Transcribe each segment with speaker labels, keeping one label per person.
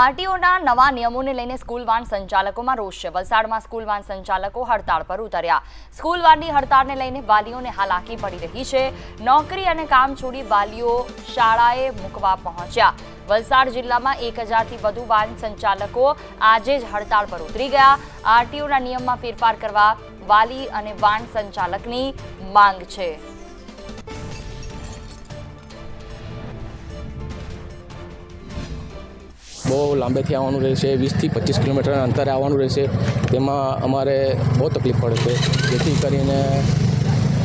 Speaker 1: આરટીઓના નવા નિયમોને લઈને સ્કૂલ વાન સંચાલકોમાં રોષ છે. વલસાડમાં સ્કૂલ વાન સંચાલકો હડતાળ પર ઉતર્યા. સ્કૂલ વાનની હડતાળને લઈને વાલીઓને હાલાકી પડી રહી છે. નોકરી અને કામ છોડી વાલીઓ શાળાએ મૂકવા પહોંચ્યા. વલસાડ જિલ્લામાં એક હજારથી વધુ વાન સંચાલકો આજે જ હડતાળ પર ઉતરી ગયા. આરટીઓના નિયમમાં ફેરફાર કરવા વાલી અને વાન સંચાલકની માંગ છે.
Speaker 2: લાંબેથી આવવાનું રહેશે વીસથી પચીસ કિલોમીટર અંતરે આવવાનું રહેશે. તેમાં અમારે બહુ તકલીફ પડે છે. જેથી કરીને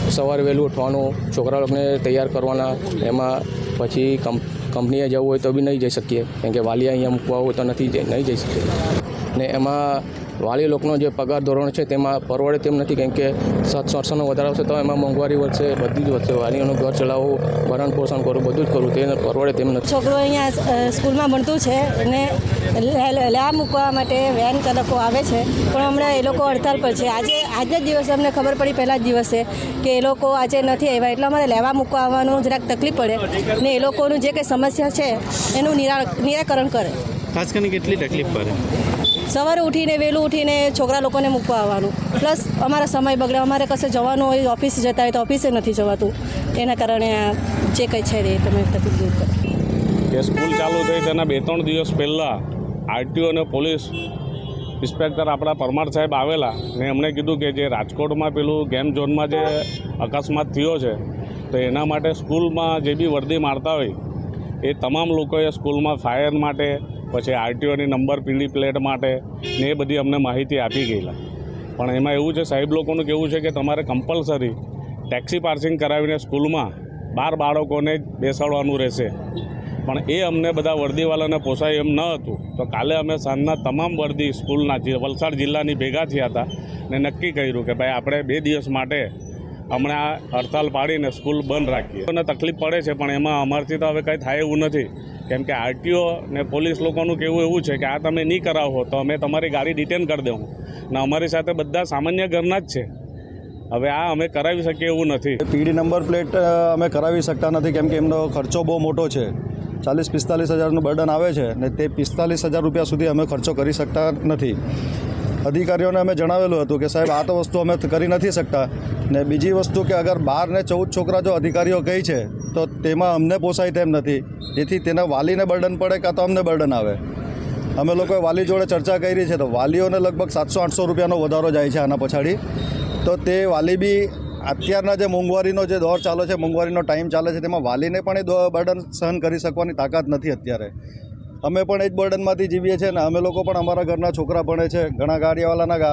Speaker 2: સવારે વહેલું ઉઠવાનું, છોકરા લોકોને તૈયાર કરવાના, એમાં પછી કંપ કંપનીએ જવું હોય તો બી નહીં જઈ શકીએ. કેમ કે વાલી અહીંયા મૂકવા હોય તો નથી નહીં જઈ શકીએ. ને એમાં વાલી લોકોનો જે પગાર ધોરણ છે તેમાં પરવડે તેમ નથી કેમ કે સાતસો આઠસોનો વધારો છે તો એમાં મોંઘવારી વધશે બધી જ વધશે. વાલીઓનું ઘર ચલાવવું ભરણ પોષણ કરવું બધું જ કરવું તેને પરવડે તેમ નથી.
Speaker 3: છોકરો અહીંયા સ્કૂલમાં ભણતું છે અને લે- મૂકવા માટે વેન ચાલકો આવે છે. પણ હમણાં એ લોકો હડતાલ પર છે. આજે આજના જ દિવસે અમને ખબર પડી પહેલા જ દિવસે કે એ લોકો આજે નથી આવ્યા. એટલે અમારે લેવા મૂકવા આવવાનું જરાક તકલીફ પડે ને એ લોકોનું જે કંઈ સમસ્યા છે એનું નિરા નિરાકરણ કરે.
Speaker 4: ખાસ કરીને કેટલી તકલીફ પડે?
Speaker 3: સવારે ઉઠીને, વહેલું ઉઠીને છોકરા લોકોને મૂકવા આવવાનું. પ્લસ અમારા સમય બગડે, અમારે કશે જવાનું હોય, ઓફિસ જતા હોય તો ઓફિસે નથી જવાતું. એના કારણે જે કંઈ છે એ તમે તકલીફ દૂર કરો.
Speaker 5: સ્કૂલ ચાલુ થઈ તેના બે ત્રણ દિવસ પહેલાં આરટીઓ અને પોલીસ ઇન્સ્પેક્ટર આપણા પરમાર સાહેબ આવેલા ને એમણે કીધું કે જે રાજકોટમાં પેલું ગેમ ઝોનમાં જે અકસ્માત થયો છે, તો એના માટે સ્કૂલમાં જે બી વર્દી મારતા હોય, એ તમામ લોકોએ સ્કૂલમાં ફાયર માટે પછી આરટીઓની નંબર પીળી પ્લેટ માટે ને એ બધી અમને માહિતી આપી ગયેલા. પણ એમાં એવું છે, સાહેબ લોકોનું કેવું છે કે તમારે કમ્પલસરી ટેક્સી પાર્સિંગ કરાવીને સ્કૂલમાં બાર બાળકોને જ બેસાડવાનું રહેશે. પણ એ અમને બધા વર્દીવાલાને પોસાય એમ ન હતું. તો કાલે અમે સાંજના તમામ વર્દી સ્કૂલના, વલસાડ જિલ્લાની ભેગા થયા હતા ને નક્કી કર્યું કે ભાઈ આપણે બે દિવસ માટે હમણાં હડતાલ પાડીને સ્કૂલ બંધ રાખીએ. અને તકલીફ પડે છે, પણ એમાં અમારથી તો હવે કંઈ થાય એવું નથી. કેમ કે આરટીઓ ને પોલીસ લોકોનું કેવું એવું છે કે આ તમે નહીં કરાવો, તો અમે તમારી ગાડી ડિટેન કરી દઉં ને અમારી સાથે બધા સામાન્ય ઘરના જ છે. હવે આ અમે કરાવી શકીએ એવું નથી.
Speaker 6: પીડી નંબર પ્લેટ અમે કરાવી શકતા નથી, કેમ કે એમનો ખર્ચો બહુ મોટો છે. ચાલીસ પિસ્તાલીસ હજારનું બર્ડન આવે છે ને તે પિસ્તાલીસ હજાર રૂપિયા સુધી અમે ખર્ચો કરી શકતા નથી. અધિકારીઓને અમે જણાવેલું હતું કે સાહેબ, આ તો વસ્તુ અમે કરી નથી શકતા. ને બીજી વસ્તુ કે અગર બાર ને ચૌદ છોકરા જો અધિકારીઓ કહી છે, તો તેમાં અમને પોસાય તેમ નથી. જેથી તેના વાલીને બર્ડન પડે કાં તો અમને બર્ડન આવે. અમે લોકોએ વાલી જોડે ચર્ચા કરી છે, તો વાલીઓને લગભગ સાતસો, આઠસો રૂપિયાનો વધારો જાય છે આના પછાડી. તો તે વાલી બી અત્યારના જે મોંઘવારીનો જે દોર ચાલે છે, મોંઘવારીનો ટાઈમ ચાલે છે, તેમાં વાલીને પણ એ બર્ડન સહન કરી શકવાની તાકાત નથી અત્યારે. અમે પણ એ જ બર્ડનમાંથી જીવીએ છીએ ને અમે લોકો પણ અમારા ઘરના છોકરા ભણે છે. ઘણા ગાડીવાળાના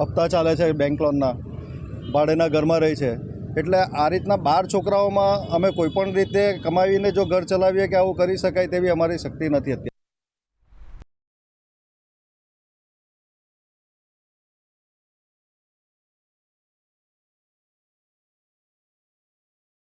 Speaker 6: હપ્તા ચાલે છે બેંક લોનના ભાડેના ઘરમાં રહે છે. એટલે આ રીતના બાર છોકરાઓમાં અમે કોઈપણ રીતે કમાવીને જો ઘર ચલાવીએ કે આવું કરી શકાય તેવી અમારી શક્તિ નથી અત્યારે.